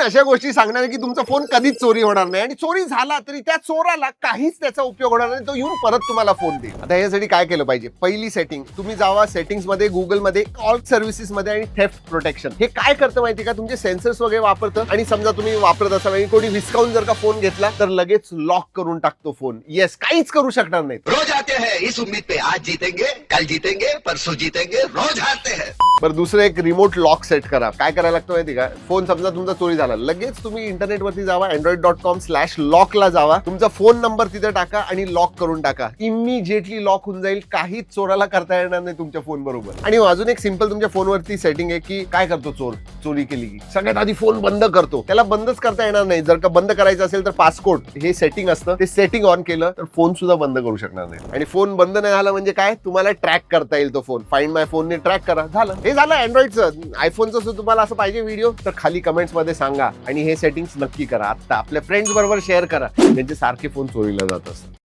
अशा गोष्टी सांगणार की तुमचा फोन कधीच चोरी होणार नाही. आणि चोरी झाला तरी त्या चोराला काहीच त्याचा उपयोग होणार नाही. तो येऊन परत तुम्हाला फोन देईल. आता यासाठी काय केलं पाहिजे? पहिली सेटिंग तुम्ही जावा सेटिंग्समध्ये गुगलमध्ये कॉल सर्व्हिसेस मध्ये आणि थेफ्ट प्रोटेक्शन हे काय करतं माहिती का? तुमचे सेन्सर्स वगैरे वापरतं. आणि समजा तुम्ही वापरत असाल आणि कोणी विस्कावून जर का फोन घेतला तर लगेच लॉक करून टाकतो फोन. येस काहीच करू शकणार नाही रोज आते है इस उम्मीद पे आज जीतेंगे कल जीतेंगे परसों जीतेंगे रोज हारते हैं। बरं दुसरं एक रिमोट लॉक सेट करा. काय करायला लागतं माहिती का? फोन समजा तुमचा चोरी झाला. लगेच तुम्ही इंटरनेट वरती जावा अँड्रॉइड डॉट कॉम स्लॅश लॉकला जावा. तुमचा फोन नंबर तिथे टाका आणि लॉक करून टाका. इमिजिएटली लॉक होऊन जाईल. काहीच चोराला करता येणार नाही तुमच्या फोन बरोबर. आणि अजून एक सिंपल तुमच्या फोनवरती सेटिंग आहे की काय करतो चोर? चोरी केली. की सगळ्यात आधी फोन बंद करतो. त्याला बंदच करता येणार नाही. जर का बंद करायचं असेल तर पासकोड हे सेटिंग असतं. ते सेटिंग ऑन केलं तर फोन सुद्धा बंद करू शकणार नाही. आणि फोन बंद नाही झाला म्हणजे काय? तुम्हाला ट्रॅक करता येईल तो फोन फाइंड माय फोनने ट्रॅक करा. झालं. हे झालं अँड्रॉइडचं आयफोनचं सुद्धा तुम्हाला असं पाहिजे व्हिडिओ तर खाली कमेंट्समध्ये सांगा. आणि हे सेटिंग्स नक्की करा. आता आपल्या फ्रेंड्स बरोबर शेअर करा. त्यांचे सारखे फोन चोरीला जात असतात.